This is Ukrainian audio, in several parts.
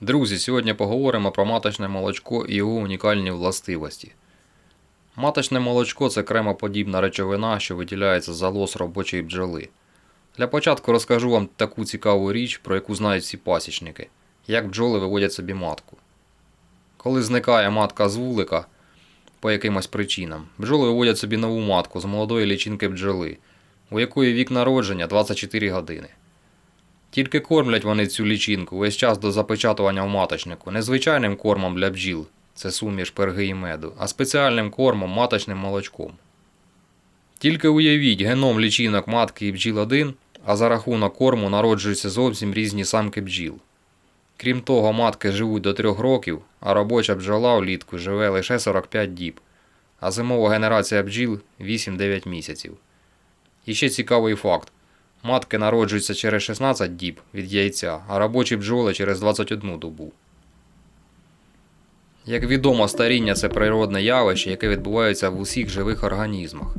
Друзі, сьогодні поговоримо про маточне молочко і його унікальні властивості. Маточне молочко це кремоподібна речовина, що виділяється з залоз робочої бджоли. Для початку розкажу вам таку цікаву річ, про яку знають всі пасічники, як бджоли виводять собі матку. Коли зникає матка з вулика по якимось причинам, бджоли виводять собі нову матку з молодої лічинки бджоли, у якої вік народження 24 години. Тільки кормлять вони цю лічинку весь час до запечатування в маточнику, не звичайним кормом для бджіл, це суміш перги і меду, а спеціальним кормом маточним молочком. Тільки уявіть геном лічинок матки і бджіл один, а за рахунок корму народжуються зовсім різні самки бджіл. Крім того, матки живуть до 3 років, а робоча бджола влітку живе лише 45 діб, а зимова генерація бджіл 8-9 місяців. І ще цікавий факт. Матки народжуються через 16 діб від яйця, а робочі бджоли через 21 добу. Як відомо, старіння це природне явище, яке відбувається в усіх живих організмах.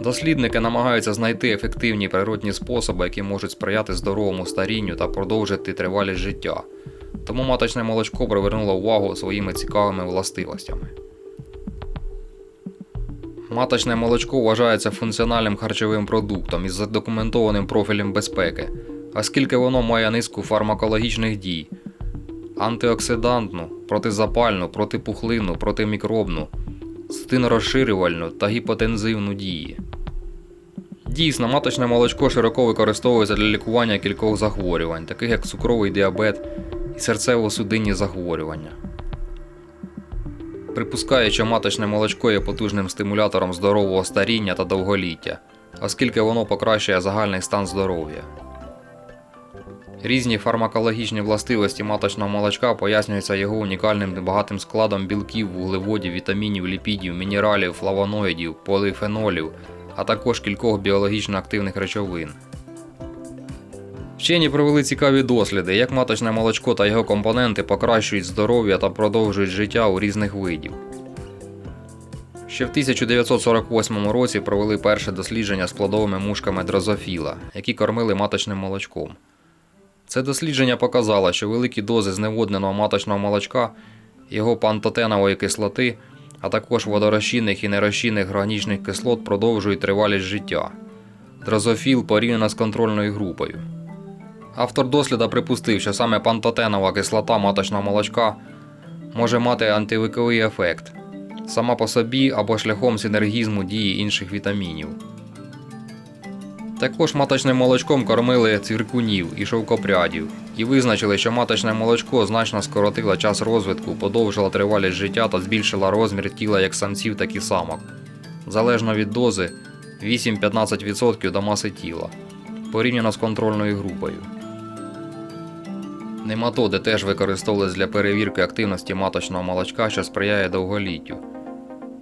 Дослідники намагаються знайти ефективні природні способи, які можуть сприяти здоровому старінню та продовжити тривалість життя. Тому маточне молочко привернуло увагу своїми цікавими властивостями. Маточне молочко вважається функціональним харчовим продуктом із задокументованим профілем безпеки, оскільки воно має низку фармакологічних дій: антиоксидантну, протизапальну, протипухлинну, протимікробну, стинорозширювальну та гіпотензивну дії. Дійсно, маточне молочко широко використовується для лікування кількох захворювань, таких як цукровий діабет і серцево-судинні захворювання. Припускає, що маточне молочко є потужним стимулятором здорового старіння та довголіття, оскільки воно покращує загальний стан здоров'я. Різні фармакологічні властивості маточного молочка пояснюються його унікальним багатим складом білків, вуглеводів, вітамінів, ліпідів, мінералів, флавоноїдів, поліфенолів, а також кількох біологічно активних речовин. Вчені провели цікаві досліди, як маточне молочко та його компоненти покращують здоров'я та продовжують життя у різних видів. Ще в 1948 році провели перше дослідження з плодовими мушками дрозофіла, які кормили маточним молочком. Це дослідження показало, що великі дози зневодненого маточного молочка, його пантотенової кислоти, а також водорозчинних і нерозчинних органічних кислот продовжують тривалість життя. Дрозофіл порівняно з контрольною групою. Автор досліда припустив, що саме пантотенова кислота маточного молочка може мати антивиковий ефект сама по собі або шляхом синергізму дії інших вітамінів. Також маточним молочком кормили цвіркунів і шовкопрядів і визначили, що маточне молочко значно скоротило час розвитку, подовжило тривалість життя та збільшило розмір тіла як самців, так і самок, залежно від дози 8-15% до маси тіла, порівняно з контрольною групою. Нематоди теж використовувались для перевірки активності маточного молочка, що сприяє довголіттю.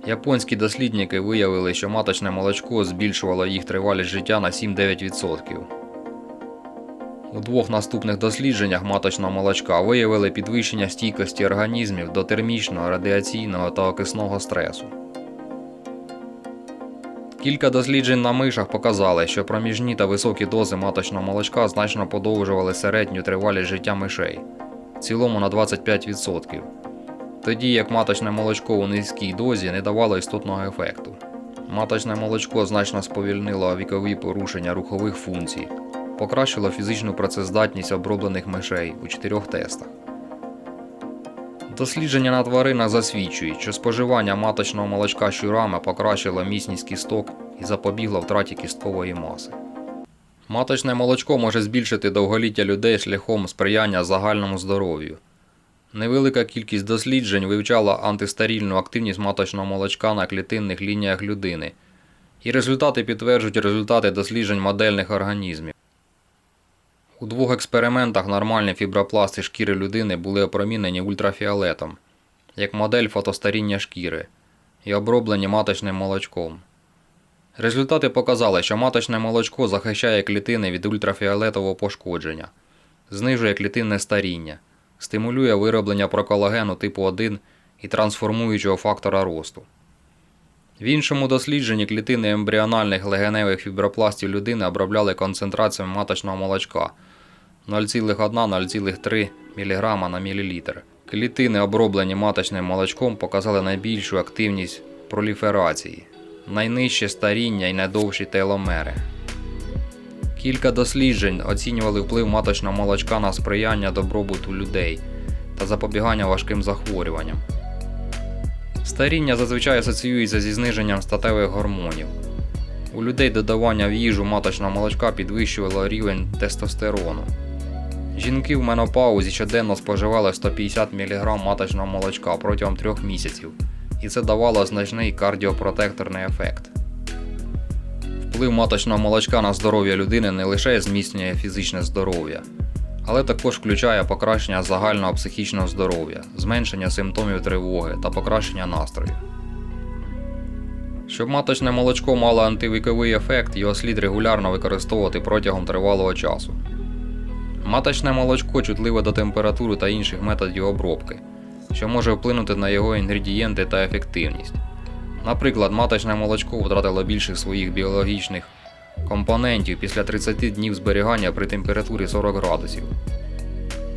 Японські дослідники виявили, що маточне молочко збільшувало їх тривалість життя на 7-9%. У двох наступних дослідженнях маточного молочка виявили підвищення стійкості організмів до термічного, радіаційного та окисного стресу. Кілька досліджень на мишах показали, що проміжні та високі дози маточного молочка значно подовжували середню тривалість життя мишей, в цілому на 25%, тоді як маточне молочко у низькій дозі не давало істотного ефекту. Маточне молочко значно сповільнило вікові порушення рухових функцій, покращило фізичну працездатність оброблених мишей у чотирьох тестах. Дослідження на тваринах засвідчують, що споживання маточного молочка щурами покращило міцність кісток і запобігло втраті кісткової маси. Маточне молочко може збільшити довголіття людей шляхом сприяння загальному здоров'ю. Невелика кількість досліджень вивчала антистарільну активність маточного молочка на клітинних лініях людини, і результати підтверджують результати досліджень модельних організмів. У двох експериментах нормальні фібропласти шкіри людини були опромінені ультрафіолетом, як модель фотостаріння шкіри, і оброблені маточним молочком. Результати показали, що маточне молочко захищає клітини від ультрафіолетового пошкодження, знижує клітинне старіння, стимулює вироблення проколагену типу 1 і трансформуючого фактора росту. В іншому дослідженні клітини ембріональних легеневих фібропластів людини обробляли концентраціями маточного молочка, 0,1-0,3 мг на мілілітр. Клітини, оброблені маточним молочком, показали найбільшу активність проліферації, найнижче старіння і найдовші теломери. Кілька досліджень оцінювали вплив маточного молочка на сприяння добробуту людей та запобігання важким захворюванням. Старіння зазвичай асоціюється зі зниженням статевих гормонів. У людей додавання в їжу маточного молочка підвищувало рівень тестостерону. Жінки в менопаузі щоденно споживали 150 мг маточного молочка протягом трьох місяців, і це давало значний кардіопротекторний ефект. Вплив маточного молочка на здоров'я людини не лише зміцнює фізичне здоров'я, але також включає покращення загального психічного здоров'я, зменшення симптомів тривоги та покращення настрою. Щоб маточне молочко мало антивіковий ефект, його слід регулярно використовувати протягом тривалого часу. Маточне молочко чутливе до температури та інших методів обробки, що може вплинути на його інгредієнти та ефективність. Наприклад, маточне молочко втратило більших своїх біологічних компонентів після 30 днів зберігання при температурі 40 градусів.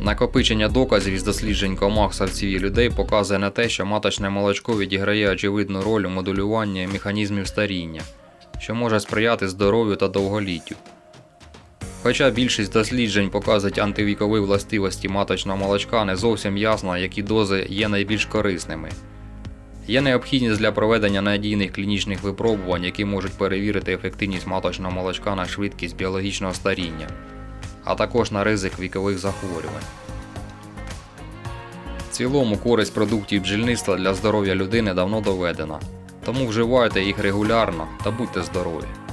Накопичення доказів із досліджень комах, савців і людей показує на те, що маточне молочко відіграє очевидну роль у модулюванні механізмів старіння, що може сприяти здоров'ю та довголіттю. Хоча більшість досліджень показують антивікові властивості маточного молочка, не зовсім ясно, які дози є найбільш корисними. Є необхідність для проведення надійних клінічних випробувань, які можуть перевірити ефективність маточного молочка на швидкість біологічного старіння, а також на ризик вікових захворювань. В цілому користь продуктів бджільництва для здоров'я людини давно доведена, тому вживайте їх регулярно та будьте здорові.